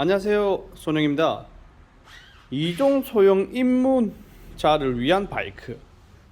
안녕하세요 손영입니다. 이종 소형 입문자를 위한 바이크.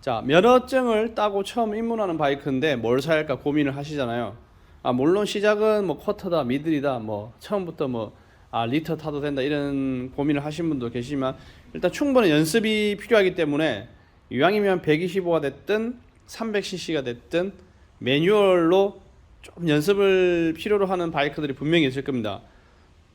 자 면허증을 따고 처음 입문하는 바이크인데 뭘 사야 할까 고민을 하시잖아요. 아 물론 시작은 뭐 쿼터다 미들이다 뭐 처음부터 뭐 아 리터 타도 된다 이런 고민을 하신 분도 계시지만 일단 충분히 연습이 필요하기 때문에 이왕이면 125가 됐든 300cc가 됐든 매뉴얼로 좀 연습을 필요로 하는 바이크들이 분명히 있을 겁니다.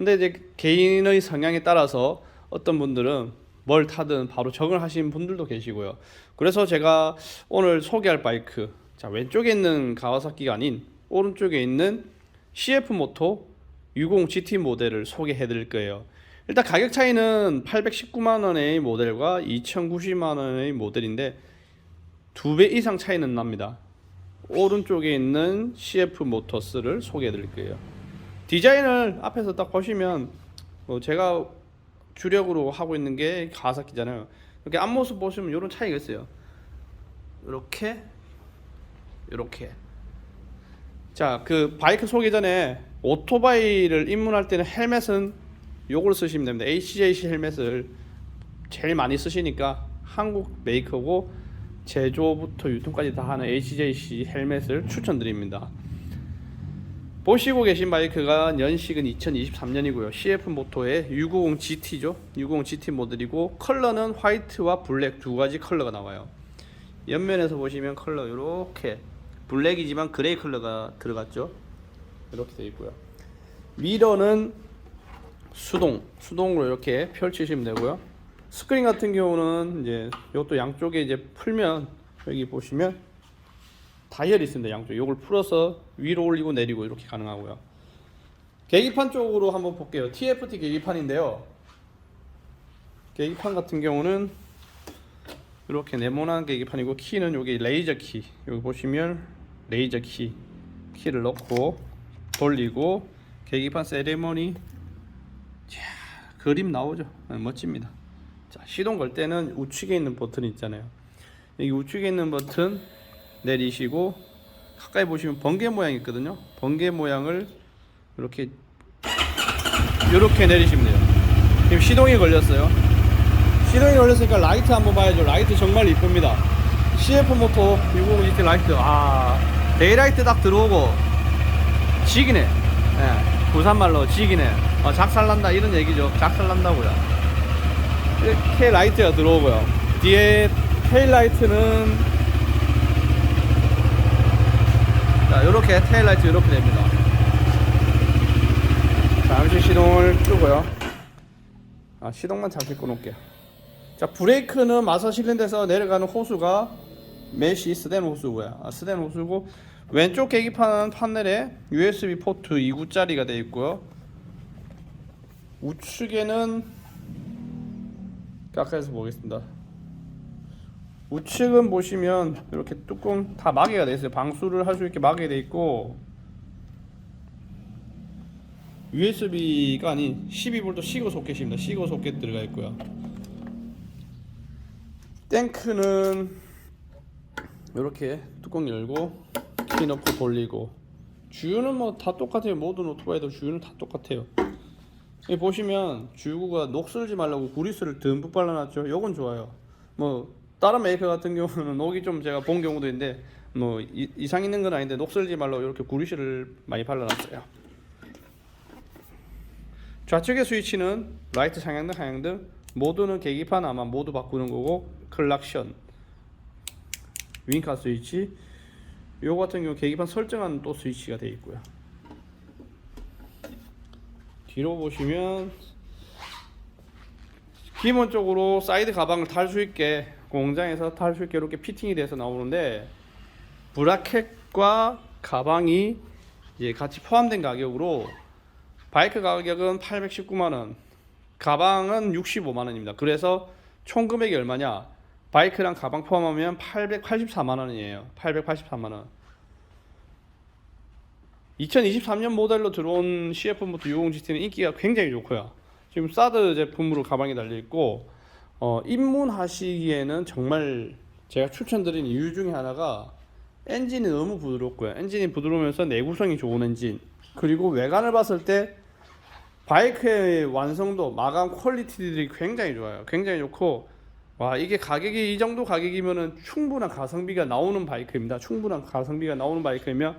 근데 이제 개인의 성향에 따라서 어떤 분들은 뭘 타든 바로 적응을 하시는 분들도 계시고요. 그래서 제가 오늘 소개할 바이크, 자 왼쪽에 있는 가와사키가 아닌 오른쪽에 있는 CF 모토 60 GT 모델을 소개해 드릴 거예요. 일단 가격 차이는 819만 원의 모델과 2,090만 원의 모델인데 두 배 이상 차이는 납니다. 오른쪽에 있는 CF 모터스를 소개해 드릴 거예요. 디자인을 앞에서 딱 보시면 뭐 제가 주력으로 하고 있는 게 가와사키잖아요. 이렇게 앞모습 보시면 이런 차이가 있어요. 이렇게 이렇게 자, 그 바이크 소개 전에 오토바이를 입문할 때는 헬멧은 요걸 쓰시면 됩니다. HJC 헬멧을 제일 많이 쓰시니까 한국 메이커고 제조부터 유통까지 다 하는 HJC 헬멧을 추천드립니다. 보시고 계신 바이크가 연식은 2023년이고요. CF 모토의 650 GT죠. 650 GT 모델이고 컬러는 화이트와 블랙 두 가지 컬러가 나와요. 옆면에서 보시면 컬러 이렇게 블랙이지만 그레이 컬러가 들어갔죠. 이렇게 되어 있고요. 미러는 수동, 수동으로 이렇게 펼치시면 되고요. 스크린 같은 경우는 이제 이것도 양쪽에 이제 풀면 여기 보시면 다이얼이 있습니다. 양쪽. 이걸 풀어서 위로 올리고 내리고 이렇게 가능하고요. 계기판 쪽으로 한번 볼게요. TFT 계기판인데요. 계기판 같은 경우는 이렇게 네모난 계기판이고 키는 여기 레이저 키. 여기 보시면 레이저 키. 키를 넣고 돌리고 계기판 세레머니 자, 그림 나오죠. 네, 멋집니다. 자, 시동 걸 때는 우측에 있는 버튼이 있잖아요. 여기 우측에 있는 버튼 내리시고 가까이 보시면 번개 모양이 있거든요. 번개 모양을 이렇게 이렇게 내리시면 돼요. 지금 시동이 걸렸어요. 시동이 걸렸으니까 라이트 한번 봐야죠. 라이트 정말 이쁩니다. CF 모토 650 GT 라이트. 아, 데이라이트 딱 들어오고 지기네. 예, 부산말로 지기네. 어, 작살난다 이런 얘기죠. 작살난다고요. 이렇게 라이트가 들어오고요. 뒤에 테일 라이트는 자, 이렇게 테일 라이트 이렇게 됩니다. 잠시 시동을 끄고요. 아, 시동만 잠시 꺼놓을게요. 자, 브레이크는 마사 실린더에서 내려가는 호수가 메시 스덴 호수고요. 아, 스덴 호수고 왼쪽 계기판 판넬에 USB 포트 2구짜리가 되어 있고요. 우측에는 가까이서 보겠습니다. 우측은 보시면 이렇게 뚜껑 다 마개가 되어 있어요. 방수를 할 수 있게 마개 되어 있고 USB가 아닌 12V 시거 소켓입니다. 시거 소켓 들어가 있고요. 탱크는 이렇게 뚜껑 열고 키 넣고 돌리고 주유는 뭐 다 똑같아요. 모든 오토바이도 주유는 다 똑같아요. 여기 보시면 주유구가 녹 쓸지 말라고 구리스를 듬뿍 발라놨죠. 요건 좋아요. 뭐 다른 메이커 같은 경우는 녹이 좀 제가 본 경우도 있는데 뭐 이, 이상 있는 건 아닌데 녹 쓸지 말라고 이렇게 구리스를 많이 발라놨어요. 좌측의 스위치는 라이트 상향등 하향등 모두는 계기판 아마 모두 바꾸는 거고 클락션 윙카 스위치 요 같은 경우 계기판 설정하는 또 스위치가 되어 있고요. 뒤로 보시면 기본적으로 사이드 가방을 탈 수 있게 공장에서 탈 수 있게 이렇게 피팅이 돼서 나오는데 브라켓과 가방이 이제 같이 포함된 가격으로 바이크 가격은 819만 원, 가방은 65만 원입니다. 그래서 총 금액이 얼마냐? 바이크랑 가방 포함하면 884만 원이에요. 884만 원. 2023년 모델로 들어온 CF-부터 60 GT는 인기가 굉장히 좋고요. 지금 사드 제품으로 가방이 달려 있고 어, 입문하시기에는 정말 제가 추천드리는 이유 중에 하나가 엔진이 너무 부드럽고요. 엔진이 부드러우면서 내구성이 좋은 엔진. 그리고 외관을 봤을 때 바이크의 완성도 마감 퀄리티들이 굉장히 좋아요. 굉장히 좋고 와 이게 가격이 이 정도 가격이면은 충분한 가성비가 나오는 바이크입니다. 충분한 가성비가 나오는 바이크이며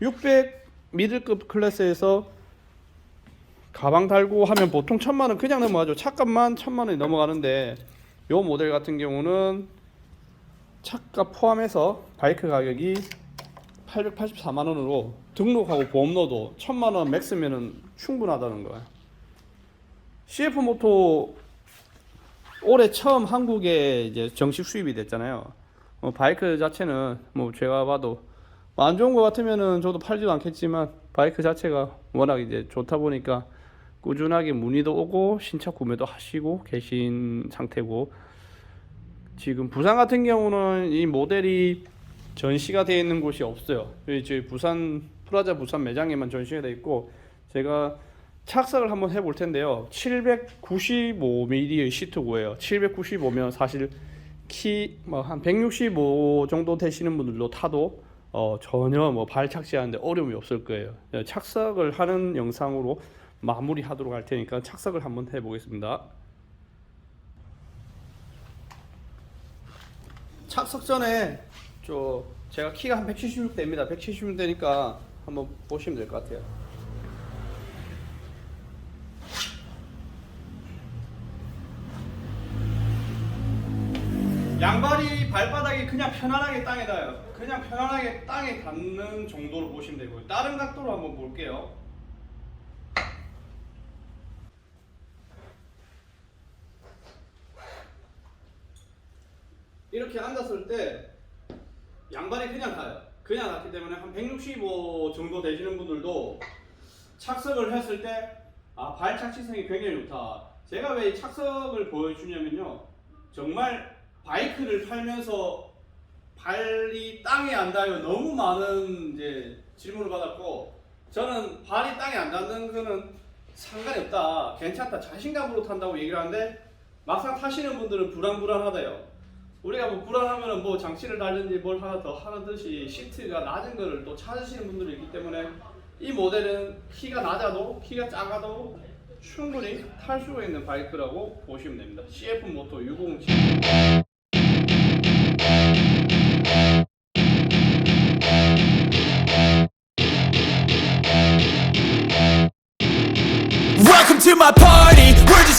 600 미들급 클래스에서 가방 달고 하면 보통 천만 원 그냥 넘어가죠. 차값만 천만 원이 넘어가는데 요 모델 같은 경우는 차값 포함해서 바이크 가격이 884만 원으로 등록하고 보험 넣어도 천만 원 맥스면은 충분하다는 거야. CF 모토 올해 처음 한국에 이제 정식 수입이 됐잖아요. 어, 바이크 자체는 뭐 제가 봐도 뭐안 좋은 것 같으면은 저도 팔지도 않겠지만 바이크 자체가 워낙 이제 좋다 보니까 꾸준하게 문의도 오고 신차 구매도 하시고 계신 상태고 지금 부산 같은 경우는 이 모델이 전시가 되어 있는 곳이 없어요. 저희 부산 프라자 부산 매장에만 전시가 되어 있고 제가 착석을 한번 해볼 텐데요. 795mm의 시트고예요. 795면 사실 키 뭐 한 165 정도 되시는 분들도 타도 어 전혀 뭐 발 착지하는데 어려움이 없을 거예요. 네, 착석을 하는 영상으로 마무리하도록 할 테니까 착석을 한번 해보겠습니다. 착석 전에 저 제가 키가 한 176대입니다. 176대니까 한번 보시면 될 것 같아요. 양발이 발바닥이 그냥 편안하게 땅에 닿아요. 그냥 편안하게 땅에 닿는 정도로 보시면 되고요. 다른 각도로 한번 볼게요. 이렇게 앉았을 때 양발이 그냥 닿아요. 그냥 닿기 때문에 한 165 정도 되시는 분들도 착석을 했을 때 아, 발 착지성이 굉장히 좋다. 제가 왜이 착석을 보여주냐면요. 정말 바이크를 팔면서 발이 땅에 안 닿아요. 너무 많은 이제 질문을 받았고 저는 발이 땅에 안 닿는 거는 상관이 없다. 괜찮다. 자신감으로 탄다고 얘기를 하는데 막상 타시는 분들은 불안불안하대요. 우리가 뭐 불안하면은 뭐 장치를 달든지 뭘 하나 더 하는 듯이 시트가 낮은 거를 또 찾으시는 분들이 있기 때문에 이 모델은 키가 낮아도 키가 작아도 충분히 탈 수가 있는 바이크라고 보시면 됩니다. CF 모토 607. Welcome to my party,